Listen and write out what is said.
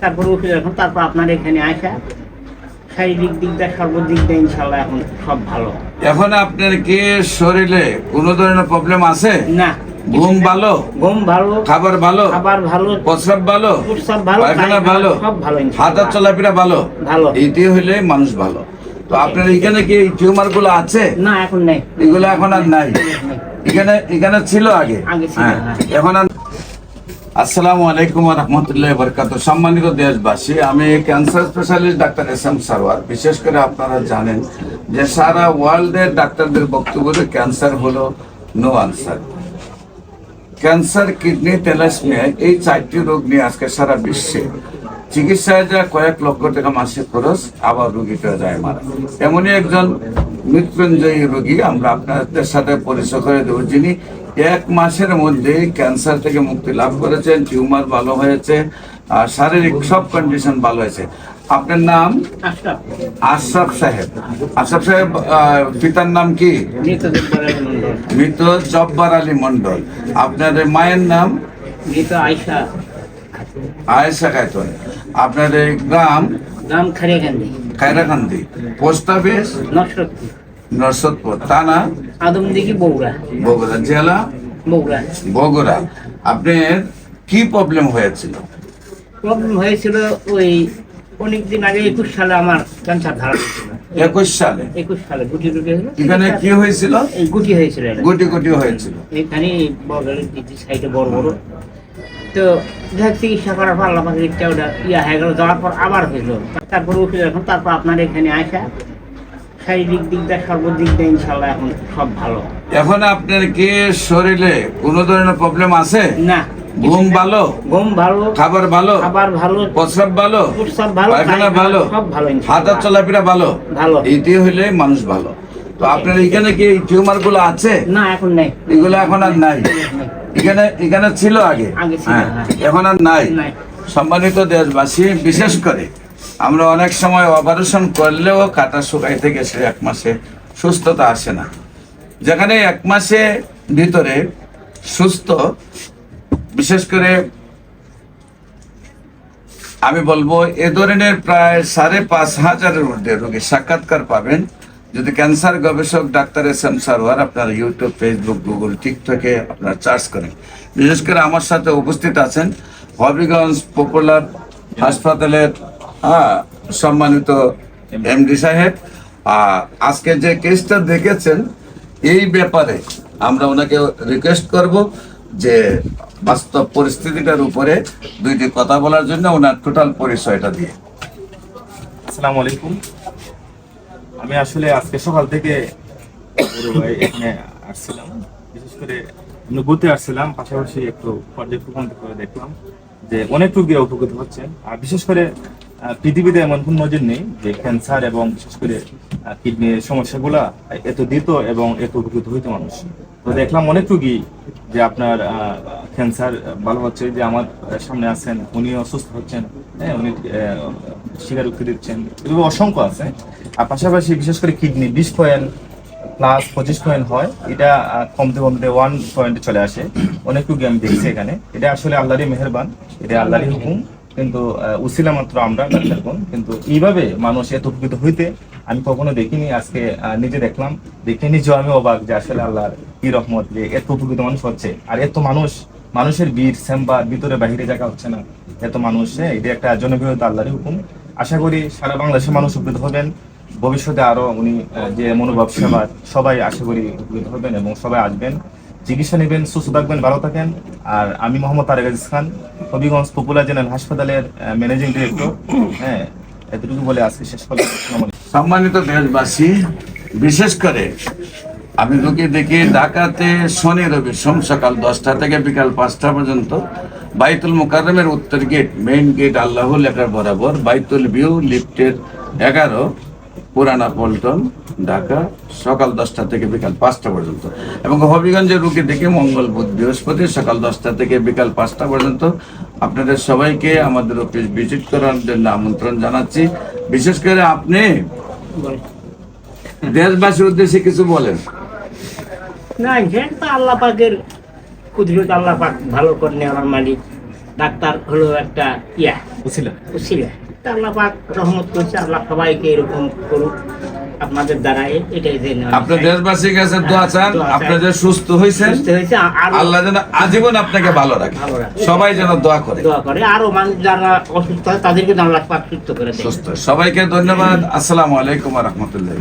তারপর ওষুধ এখন তারপর আপনার এখানে আসা শারীরিক দিক দিয়ে সর্বদিক দিয়ে ইনশাল্লাহ এখন সব ভালো। এখন আপনার কি শরীরে কোনো ধরনের প্রবলেম আছে? না। ঘুম ভালো? ঘুম ভালো। খাবার ভালো? খাবার ভালো। প্রস্রাব ভালো? প্রস্রাব ভালো, পায়খানা ভালো? সব ভালো। হাতের চলাফেরা ভালো? ভালো। এইটি মানুষ ভালো। তো আপনার এখানে কি টিউমারগুলো আছে? না এখন নেই। এগুলো এখন আর নাই। এখানে এখানে ছিল আগে। আগে ছিল, হ্যাঁ। হ্যাঁ। এখন আর আসসালামু আলাইকুম রহমতুল্লাহ বরকাত সম্মানিত দেশবাসী, আমি cancer specialist doctor S M Sarwar. বিশেষ করে আপনারা জানেন যে সারা ওয়ার্ল্ডের ডাক্তারদের বক্তব্য ক্যান্সার হলো no answer cancer, kidney thalassemia এই চারটি রোগ নিয়ে আজকে সারা বিশ্বে চিকিৎসায় যা কয়েক লক্ষ টাকা মাসে খরচ, আবার রোগীটা যায় মারা। এমনই একজন মৃত্যুঞ্জয়ী রোগী আমরা আপনাদের সাথে পরিচয় করে দেবো। যিনি এক মাসের মধ্যে ক্যান্সার থেকে মুক্তি লাভ করেছেন টিউমার ভালো হয়েছে আর শারীরিক সব কন্ডিশন ভালো হয়েছে। আপনার নাম? আশরাফ। সাহেব। আশরাফ সাহেব পিতার নাম কি? মৃত জব্বার আলী মন্ডল আপনার মায়ের নাম? মৃত আয়সা আয়েশা খাতুন। আপনার গ্রাম? নাম খারিয়াকান্দি খায়রাকান্দি পোস্ট অফিস? নরসদপুর থানা? আদমদিঘি বগুড়া। বগুড়া জেলা? বগুড়া। বগুড়া। আপনার কি প্রবলেম হয়েছিল? প্রবলেম হয়েছিল ওই অনেকদিন আগে একুশ সালে আমার ক্যান্সার ধরা একুশ সালে? একুশ সালে গুটি হয়েছিল। এখানে কি হয়েছিল? গুটি হয়েছিল। গুটি গুটি হয়েছিল। এখানে বগলের দিদি সাইডে বড় বড়। তো চিকিৎসা করার পর আল্লাহ ওটা ইয়া হয়ে গেল যাওয়ার পর আবার হইল। তারপর ওষুধ এখন তারপর আপনার এখানে আসা। শারীরিক দিক দিয়ে সর্বদিক দিয়ে ইনশাল্লাহ এখন সব ভালো। এখন আপনার কি শরীরে কোনো ধরনের প্রবলেম আছে? না। ঘুম ভালো? ঘুম ভালো। খাবার ভালো? খাবার ভালো। প্রস্রাব ভালো? প্রস্রাব ভালো, পায়খানা ভালো? সব ভালো। হাতের চলাফেরা ভালো? ভালো। এইটি হইলে মানুষ ভালো। তো আপনার এখানে কি টিউমারগুলো আছে? না এখন নেই। এগুলো এখন আর নাই। এখানে এখানে ছিল আগে হ্যাঁ, হ্যাঁ। এখন আর নাই নাই। সম্মানিত দেশবাসী বিশেষ করে আমরা অনেক সময় অপারেশন করলেও কাটা শুকাইতে গেছে এক মাসে সুস্থতা আসে না যেখানে এক মাসে ভিতরে সুস্থ বিশেষ করে আমি বলব এ ধরনের প্রায় সাড়ে পাঁচ হাজারের মধ্যে রোগী সাক্ষাৎকার পাবেন যদি ক্যান্সার গবেষক ডাক্তার এস এম সারওয়ার আপনার ইউটিউব ফেসবুক গুগল টিকটকে আপনার চার্জ করেন। বিশেষ করে আমার সাথে উপস্থিত আছেন হবিগঞ্জ পপুলার হাসপাতালের হ্যাঁ, সম্মানিত এমডি সাহেব। আর আজকে যে কেসটা দেখেছেন এই ব্যাপারে আমরা ওনাকে রিকোয়েস্ট করব যে বাস্তব পরিস্থিতিটার উপরে দুইটি কথা বলার জন্য ওনার টোটাল পরিচয়টা দিয়ে। আসসালামু আলাইকুম। আমি আসলে আজকে সকাল থেকে এখানে আসছিলাম। বিশেষ করে আমরা আসছিলাম, পাশাপাশি একটু পর্যবেক্ষণ করে দেখলাম যে অনেক রোগীরা উপকৃত হচ্ছেন আর বিশেষ করে পৃথিবীতে এমন কোন নজির নেই যে ক্যান্সার এবং বিশেষ করে কিডনির সমস্যাগুলা এত দিত এবং এত উপকৃত হইতো মানুষ। তো দেখলাম অনেক রোগী যে আপনার ক্যান্সার ভালো হচ্ছে, যে আমার সামনে আছেন, উনিও সুস্থ হচ্ছেন। হ্যাঁ উনি স্বীকারোক্তি দিচ্ছেন। এগুলো অসংখ্য আছে। আর পাশাপাশি বিশেষ করে কিডনি, বিশ পয়েন্ট প্লাস পঁচিশ পয়েন্ট হয়। এটা কমতে কমতে ওয়ান পয়েন্টে চলে আসে। অনেক রোগী আমি দেখছি এখানে। এটা আসলে আল্লাহরই মেহেরবান। এটা আল্লাহরই হুকুম। কিন্তু উসিলা মাত্র আমরা ডাক্তারগণ কিন্তু এইভাবে মানুষ এত উপকৃত হইতে আমি কখনো দেখিনি। আজকে নিজে দেখলাম। দেখে নিজেও আমি অবাক যে আসলে আল্লাহর কি রহমত যে এত উপকৃত মানুষ হচ্ছে। আর এত মানুষ মানুষের বীর চেম্বার ভিতরে বাহিরে জায়গা হচ্ছে না। এত মানুষ হ্যাঁ, এটা একটা জনপ্রিয়তা আল্লাহরই হুকুম। আশা করি সারা বাংলাদেশের মানুষ উপকৃত হবেন। ভবিষ্যতে আরও উনি যে মনোভাব সেবা সবাই আশা করি উপকৃত হবেন এবং সবাই আসবেন। চিকিৎসা নেবেন সুস্থ থাকবেন ভালো থাকেন। আর আমি মোহাম্মদ তারেক আজিজ খান হবিগঞ্জ পপুলার জেনারেল হাসপাতালের ম্যানেজিং ডিরেক্টর। হ্যাঁ এতটুকু বলে আজকে শেষ করলাম। সম্মানিত দেশবাসী বিশেষ করে আমি রোগী দেখি ঢাকাতে শনি রবি সোম সকাল দশটা থেকে বিকাল পাঁচটা পর্যন্ত বাইতুল মোকাররমের উত্তর গেট মেইন গেট আল্লাহ লেখার বরাবর বাইতুল ভিউ লিফটের এগারো পুরানা পল্টন ঢাকা সকাল দশটা থেকে বিকাল পাঁচটা পর্যন্ত। এবং হবিগঞ্জের রুগী দেখে মঙ্গল বুধ বৃহস্পতি সকাল দশটা থেকে বিকাল পাঁচটা পর্যন্ত। আপনাদের সবাইকে আমাদের অফিস ভিজিট করার জন্য আমন্ত্রণ জানাচ্ছি। বিশেষ করে আপনি দেশবাসীর উদ্দেশ্যে কিছু বলেন। না সেটা তো আল্লাহ পাকের কুদরত আল্লাহ পাক ভালো করে নেওয়ার মালিক। ডাক্তার হলো একটা ইয়া। ছিল তা আল্লাহ পাক রহমত করছে আল্লাহ সবাইকে এরকম করুক আপনাদের দ্বারা এটাই যে আপনি দেশবাসীর কাছে দোয়া চান দোয়া চাই। আপনি যে সুস্থ হয়েছেন আল্লাহ যেন আজীবন আপনাকে ভালো রাখে। সবাই যেন দোয়া করে। দোয়া করে। আরও মানুষ যারা অসুস্থ হয় তাদেরকে আল্লাহ পাক সুস্থ করে সুস্থ সবাইকে ধন্যবাদ। আসসালামু আলাইকুম রহমতুল্লাহ।